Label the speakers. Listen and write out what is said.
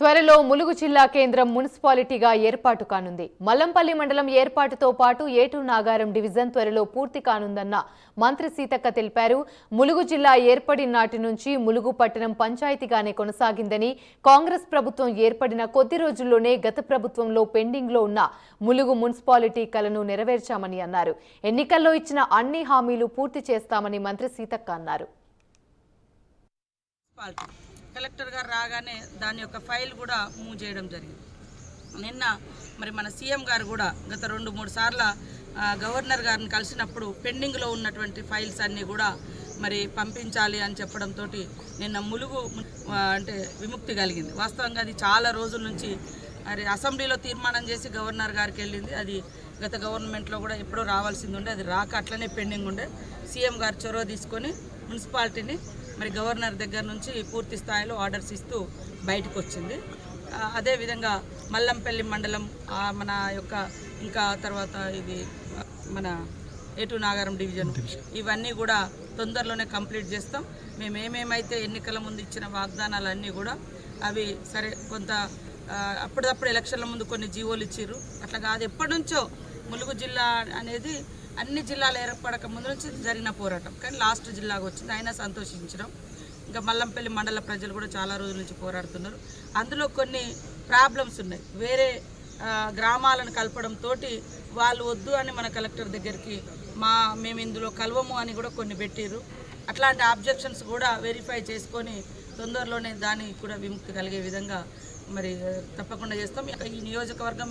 Speaker 1: త్వరలో ములుగు జిల్లా కేంద్రం మున్సిపాలిటీగా ఏర్పాటు కానుంది. మల్లంపల్లి మండలం ఏర్పాటుతో పాటు ఏటూ నాగారం డివిజన్ త్వరలో పూర్తి కానుందన్న మంత్రి సీతక్క తెలిపారు. ములుగు జిల్లా ఏర్పడిన నాటి నుంచి ములుగు పట్టణం పంచాయతీగానే కొనసాగిందని కాంగ్రెస్ ప్రభుత్వం ఏర్పడిన కొద్ది రోజుల్లోనే గత ప్రభుత్వంలో పెండింగ్లో ఉన్న ములుగు మున్సిపాలిటీ కలను నెరవేర్చామని అన్నారు. ఎన్నికల్లో ఇచ్చిన అన్ని హామీలు పూర్తి చేస్తామని మంత్రి సీతక్క అన్నారు.
Speaker 2: కలెక్టర్ గారు రాగానే దాని యొక్క ఫైల్ కూడా మూవ్ చేయడం జరిగింది. నిన్న మరి మన సీఎం గారు కూడా గత రెండు మూడు సార్ల గవర్నర్ గారిని కలిసినప్పుడు పెండింగ్లో ఉన్నటువంటి ఫైల్స్ అన్నీ కూడా మరి పంపించాలి అని చెప్పడంతో నిన్న ములుగు అంటే విముక్తి కలిగింది. వాస్తవంగా అది చాలా రోజుల నుంచి మరి అసెంబ్లీలో తీర్మానం చేసి గవర్నర్ గారికి వెళ్ళింది. అది గత గవర్నమెంట్లో కూడా ఎప్పుడో రావాల్సింది ఉండే అది రాక అట్లనే పెండింగ్ ఉండే. సీఎం గారు చొరవ తీసుకొని మున్సిపాలిటీని మరి గవర్నర్ దగ్గర నుంచి పూర్తి స్థాయిలో ఆర్డర్స్ ఇస్తూ బయటకు వచ్చింది అదేవిధంగా మల్లంపల్లి మండలం మన యొక్క ఇంకా తర్వాత ఇది మన ఏటు నాగారం డివిజన్ ఇవన్నీ కూడా తొందరలోనే కంప్లీట్ చేస్తాం. మేము ఏమేమైతే ఎన్నికల ముందు ఇచ్చిన వాగ్దానాలన్నీ కూడా అవి సరే కొంత ఆ, అప్పుడప్పుడు ఎలక్షన్ల ముందు కొన్ని జీవోలు ఇచ్చిర్రు. అట్లా కాదు ఎప్పటి నుంచో ములుగు జిల్లా అనేది అన్ని జిల్లాలు ఏర్పడక ముందు నుంచి జరిగిన పోరాటం. కానీ లాస్ట్ జిల్లాగా వచ్చింది. అయినా సంతోషించడం ఇంకా మల్లంపల్లి మండల ప్రజలు కూడా చాలా రోజుల నుంచి పోరాడుతున్నారు. అందులో కొన్ని ప్రాబ్లమ్స్ ఉన్నాయి. వేరే గ్రామాలను కలపడంతో వాళ్ళు వద్దు అని మన కలెక్టర్ దగ్గరికి మా మేము ఇందులో కలవము అని కూడా కొన్ని పెట్టిర్రు. అట్లాంటి ఆబ్జెక్షన్స్ కూడా వెరిఫై చేసుకొని తొందరలోనే దానికి కూడా విముక్తి కలిగే విధంగా మరి తప్పకుండా చేస్తాం. ఈ నియోజకవర్గం